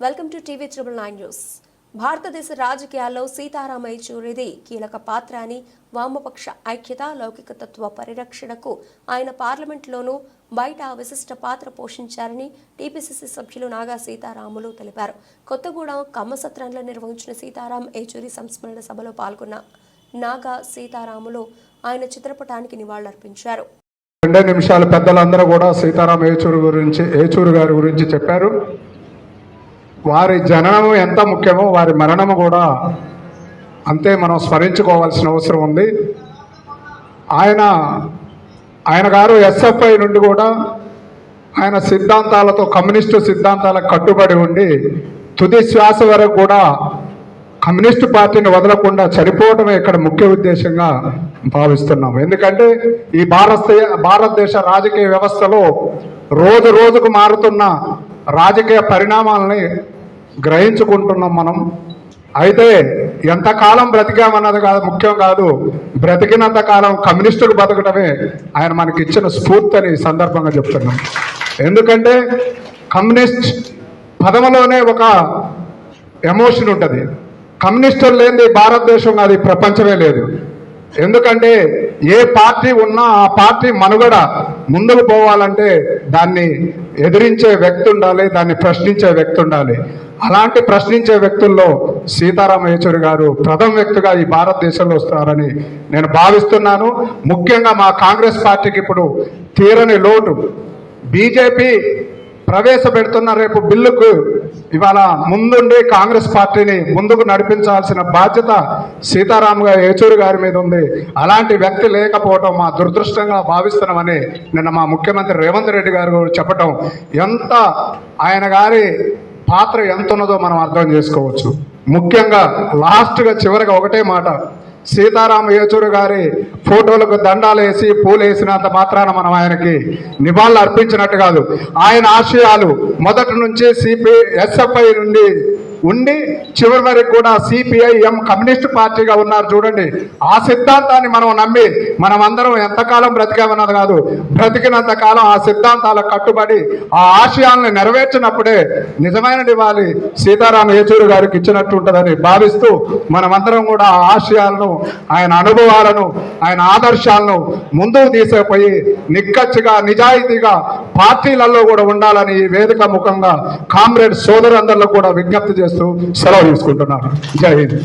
Welcome to TV triple nine news. భారతదేశ రాజకీయాల్లో సీతారామయచూరిది కీలక పాత్ర అని వామపక్ష ఐక్యత లౌకికతత్వ పరిరక్షణకు ఆయన పార్లమెంట్లోనూ బయట విశిష్ట పాత్ర పోషించారని టీపీసీసీ సభ్యులు నాగా సీతారాములు తెలిపారు. కొత్తగూడెం కమ్మసత్రంలో నిర్వహించిన సీతారాం ఏచూరి సంస్మరణ సభలో పాల్గొన్న నాగా సీతారాములు ఆయన చిత్రపటానికి నివాళులర్పించారు. రెండే నిమిషాలు పెద్దలందరూ కూడా సీతారాం ఏచూరు గురించి ఏచూరు గారి గురించి చెప్పారు. వారి జననము ఎంత ముఖ్యమో వారి మరణము కూడా అంతే మనం స్మరించుకోవాల్సిన అవసరం ఉంది. ఆయన ఆయన గారు ఎస్ఎఫ్ఐ నుండి కూడా ఆయన సిద్ధాంతాలతో కమ్యూనిస్టు సిద్ధాంతాలకు కట్టుబడి ఉండి తుది శ్వాస వరకు కూడా కమ్యూనిస్టు పార్టీని వదలకుండా చనిపోవడమే ఇక్కడ ముఖ్య ఉద్దేశంగా భావిస్తున్నాం ఎందుకంటే ఈ భారత భారతదేశ రాజకీయ వ్యవస్థలో రోజు రోజుకు మారుతున్న రాజకీయ పరిణామాలని గ్రహించుకుంటున్నాం మనం. అయితే ఎంతకాలం బ్రతికామన్నది కాదు ముఖ్యం కాదు. బ్రతికినంత కాలం కమ్యూనిస్టులు బతకటమే ఆయన మనకి ఇచ్చిన స్ఫూర్తి అని సందర్భంగా చెప్తున్నాం. ఎందుకంటే కమ్యూనిస్ట్ పదములోనే ఒక ఎమోషన్ ఉంటుంది. కమ్యూనిస్టులు లేని భారతదేశం అది ప్రపంచమే లేదు. ఎందుకంటే ఏ పార్టీ ఉన్నా ఆ పార్టీ మనుగడ ముందుకు పోవాలంటే దాన్ని ఎదిరించే వ్యక్తి ఉండాలి దాన్ని ప్రశ్నించే వ్యక్తి ఉండాలి. అలాంటి ప్రశ్నించే వ్యక్తుల్లో సీతారామ యేచూరి గారు ప్రథమ వ్యక్తిగా ఈ భారతదేశంలో వస్తారని నేను భావిస్తున్నాను. ముఖ్యంగా మా కాంగ్రెస్ పార్టీకి ఇప్పుడు తీరని లోటు. బీజేపీ ప్రవేశపెడుతున్న రేపు బిల్లుకు ఇవాళ ముందుండి కాంగ్రెస్ పార్టీని ముందుకు నడిపించాల్సిన బాధ్యత సీతారాం గారు ఏచూరి గారి మీద ఉంది. అలాంటి వ్యక్తి లేకపోవటం మా దురదృష్టంగా భావిస్తున్నామని నిన్న మా ముఖ్యమంత్రి రేవంత్ రెడ్డి గారు చెప్పటం ఎంత ఆయన గారి పాత్ర ఎంత ఉన్నదో మనం అర్థం చేసుకోవచ్చు. ముఖ్యంగా లాస్ట్గా చివరిగా ఒకటే మాట. సీతారామ యేచూరు గారి ఫోటోలకు దండాలు వేసి పూలు వేసినంత మాత్రాన మనం ఆయనకి నివాళులు అర్పించినట్టు కాదు. ఆయన ఆశయాలు మొదటి నుంచి సిపి ఎస్ఎఫ్ఐ నుండి ఉండి చివరి వరకు కూడా సిపిఐఎం కమ్యూనిస్ట్ పార్టీగా ఉన్నారు. చూడండి ఆ సిద్ధాంతాన్ని మనం నమ్మి మనం అందరం ఎంతకాలం బ్రతికామన్నది కాదు. బ్రతికినంత కాలం ఆ సిద్ధాంతాలకు కట్టుబడి ఆ ఆశయాలను నెరవేర్చినప్పుడే నిజమైన నివాళి సీతారామ యేచూరు గారికి ఇచ్చినట్టు ఉంటుందని భావిస్తూ మనమందరం కూడా ఆ ఆశయాలను ఆయన అనుభవాలను ఆయన ఆదర్శాలను ముందుకు తీసుకుపోయి నిక్కచ్చిగా నిజాయితీగా పార్టీలలో కూడా ఉండాలని ఈ వేదిక ముఖంగా కామ్రేడ్ సోదరులందరిలో కూడా విజ్ఞప్తి చేస్తూ సెలవు తీసుకుంటున్నారు జై హింద్.